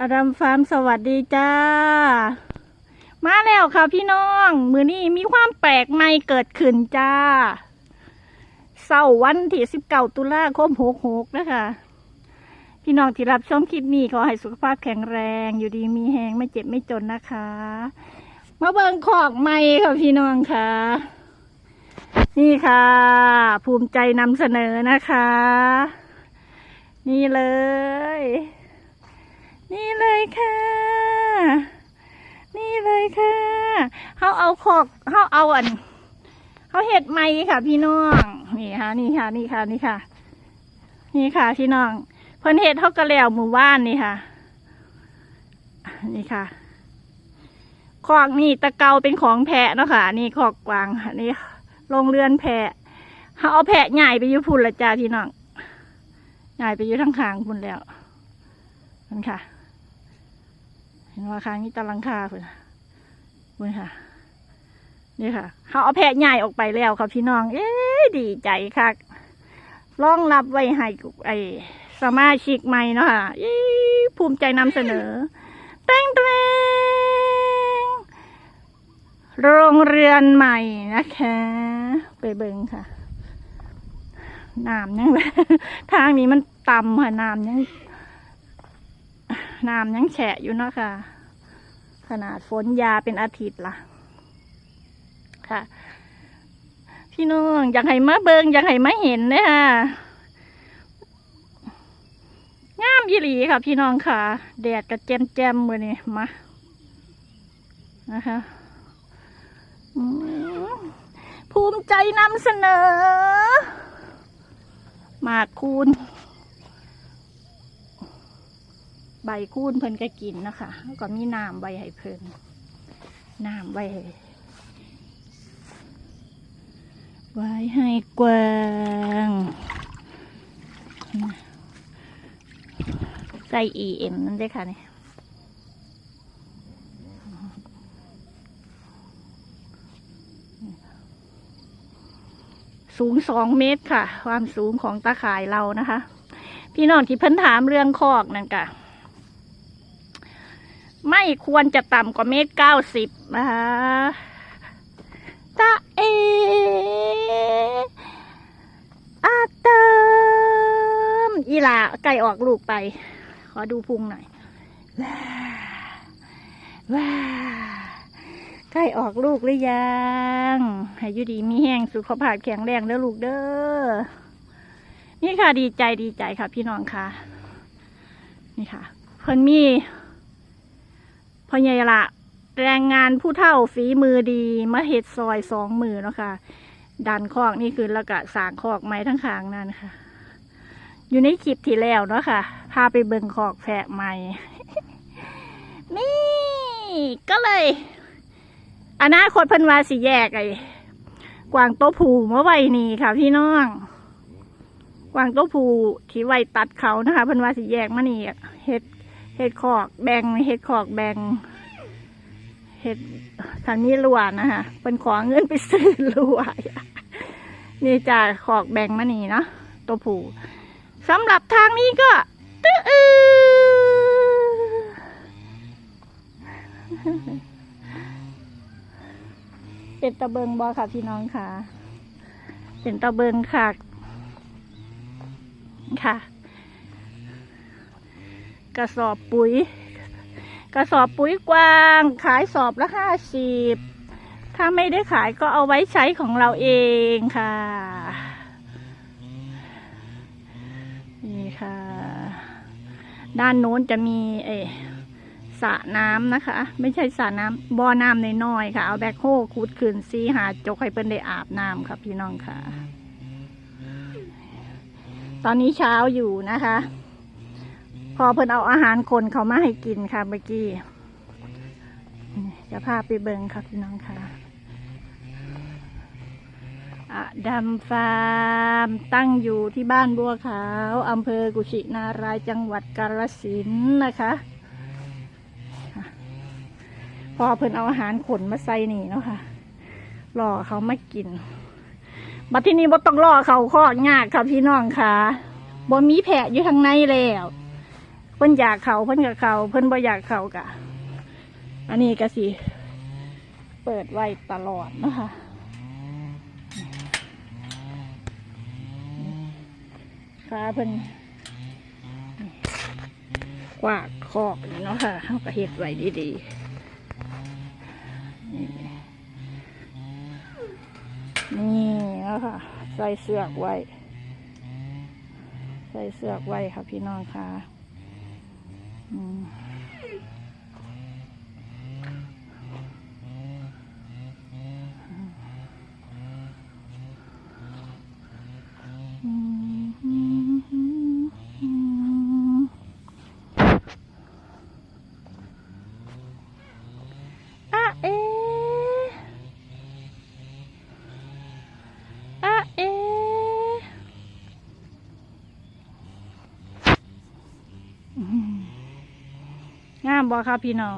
อดัมฟาร์มสวัสดีจ้า มาแล้วค่ะพี่น้อง มือนี้มีความแปลกใหม่เกิดขึ้นจ้าเสาร์วันที่สิบเก้าตุลาคมหกหกนะคะ พี่น้องที่รับชมคลิปนี้ขอให้สุขภาพแข็งแรง อยู่ดีมีแหงไม่เจ็บไม่จนนะคะ มาเบิงขอกใหม่ค่ะพี่น้องค่ะ นี่ค่ะ ภูมิใจนำเสนอนะคะ นี่เลย นี่เลยค่ะ นี่เลยค่ะเขาเอาขอกเขาเอาอันเขาเห็ดไหมค่ะ พี่น้องนี่ค่ะ นี่ค่ะ นี่ค่ะ นี่ค่ะ นี่ค่ะ พี่น้องเพิ่นเห็ดเขากระแล้วหมู่บ้านนี่ค่ะ นี่ค่ะขอกนี่ตะเกาเป็นของแพะเนาะค่ะ นี่ขอกกวางค่ะนี่โรงเรือนแพะเขาเอาแพะใหญ่ไปอยุพุ่นละจ้าพี่น้องใหญ่ไปอยุทั้งขางพุ่นแล้วนั่นค่ะ เห็นว่าค้างนี่ตะลังคาพุ่นพุ่นค่ะ นี่ค่ะ เขาเอาแพะใหญ่ออกไปแล้วค่ะพี่น้อง เอ๊ดีใจค่ะร้องรับไว้ให้ไอ้สมาชิกใหม่เนาะค่ะภูมิใจนำเสนอแตงแตงโรงเรือนใหม่นะคะ ไปเบิงค่ะน้ำยังทางนี้มันต่ำค่ะน้ำยัง น้ำยังแฉะอยู่เนาะค่ะ ขนาดฝนยาเป็นอาทิตย์ละค่ะ พี่น้องอยากให้มาเบิงอยากให้มาเห็นเลยค่ะงามยี่หลีค่ะ พี่น้องค่ะ แดดกับแจมแจมๆมือนี่มานะคะภูมิใจนำเสนอ มากคูณ ใบคูนเพิ่นก็กินนะคะแล้วก็มีน้ำใบให้เพิ่นน้ำใบให้ไว้ให้กวางใส่ EM นั่นได้ค่ะนี่สูงสองเมตรค่ะ ความสูงของตาข่ายเรานะคะ พี่น้องที่เพิ่นถามเรื่องคอกนั่นกะ ไม่ควรจะต่ำกว่าเมตรเก้าสิบนะคะตาเออาเติมอีลาไก่ออกลูกไป ขอดูพุงหน่อยว้าว้าไก่ออกลูกหรือยังให้อยุดีมีแห้งสุขภาพแข็งแรงเด้อลูกเด้อนี่ค่ะดีใจดีใจค่ะพี่น้องค่ะ นี่ค่ะ เพิ่นมี พ่อใหญ่ละแรงงานผู้เฒ่าฝีมือดีมาเห็ดซอยสองมือเนาะค่ะดันคอกนี่คือแล้วก็สางคอกไม้ทั้งขางนั่นค่ะ อยู่ในคลิปที่แล้วเนาะค่ะพาไปเบิ่งคอกแพะใหม่นี่ก็เลย อนาคตพันวาสิแยกไอ้กวางโตผูเมื่อไวนี่ค่ะ พี่น้องกวางโตผูที่ไวตัดเขานะคะพันวาสิแยกมานี่เห็ด เห็ดขอกแบงเห็ดขอกแบงเห็ดทางนี้ลวนะคะเป็นขอเงินไปซื้อลวนี่จะขอกแบงมานี่เนาะตัวผู้สำหรับทางนี้ก็ตื้ออือเป็นตะเบิงบอค่ะพี่น้องค่ะ เป็นตะเบิงค่ะค่ะ กระสอบปุ๋ย กระสอบปุ๋ยกว้าง ขายสอบละห้าสิบถ้าไม่ได้ขายก็เอาไว้ใช้ของเราเองค่ะ นี่ค่ะ ด้านโน้นจะมีเอสระน้ำนะคะ ไม่ใช่สระน้ำบ่อน้ำน้อยๆค่ะ เอาแบคโฮขุดขึ้นซีหาจกให้เปิ้นได้อาบน้ำค่ะพี่น้องค่ะ ตอนนี้เช้าอยู่นะคะ พอเพิ่นเอาอาหารคนเขามาให้กินค่ะเมื่อกี้จะพาไปเบิงค่ะพี่น้องค่ะอะดำฟาร์มตั้งอยู่ที่บ้านบัวขาวอำเภอกุชินารายจังหวัดกาฬสินธุ์นะคะพอเพิ่นเอาอาหารขนมาใส่นี่เนาะค่ะรอเขามากินบัดที่นี้บ่ต้องรอเขาข้อยากค่ะพี่น้องค่ะบ่มีแผะอยู่ทางในแล้ว เพิ่นอยากเขาเพิ่นกับเขาเพิ่นบ่อยากเขากะ อันนี้ก็สิเปิดไว้ตลอดนะคะขาเพิ่นกวากคอกเนาะค่ะเขาก็เฮ็ดไว้ดีๆ นี่นะค่ะ ใส่เสือกไว้ ใส่เสือกไว้ค่ะพี่น้องค่ะ อืมามบ่ครับพี่น้อง